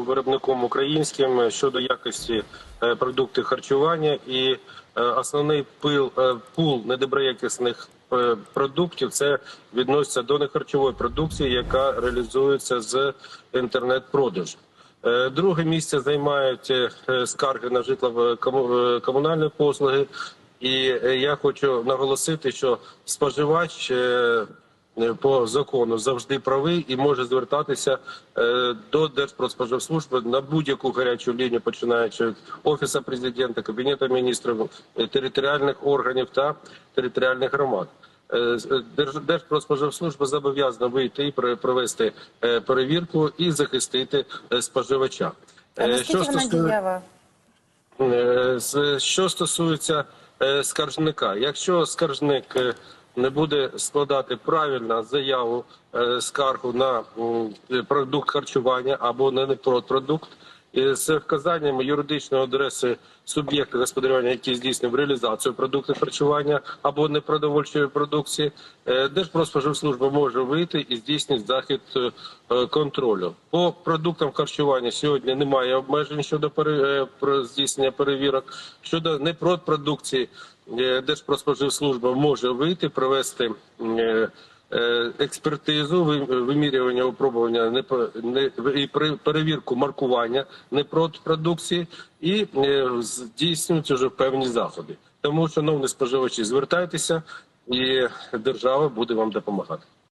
виробником українським щодо якості е, продуктів харчування і е, основний пил е, пул недоброякісних продуктів це відноситься до нехарчової продукції, яка реалізується з інтернет-продажу. Друге місце займають скарги на житлово-комунальні послуги. І я хочу наголосити, що споживач по закону завжди правий і може звертатися е, до Держпродспоживслужби на будь-яку гарячу лінію, починаючи від офісу президента, кабінету міністрів, е, територіальних органів та територіальних громад. Е, е, Держпродспоживслужба зобов'язана вийти і пр- провести е, перевірку і захистити е, споживача. А Е, наскільки вона стосує- дієва? Е, з- Що стосується е, скаржника, якщо скаржник е, не буде складати правильно заяву е, скаргу на е, продукт харчування або на непродпродукт, і з вказанням юридичної адреси суб'єкта господарювання, який здійснив реалізацію продуктів харчування або непродовольчої продукції, е, Держпродспоживслужба може вийти і здійснити захід е, контролю. По продуктам харчування сьогодні немає обмежень щодо е, здійснення перевірок. Щодо непродпродукції, Держпродспоживслужба може вийти, провести експертизу, вимірювання, опробування і перевірку маркування непродукції і здійснюються вже певні заходи. Тому, шановні споживачі, звертайтеся, і держава буде вам допомагати.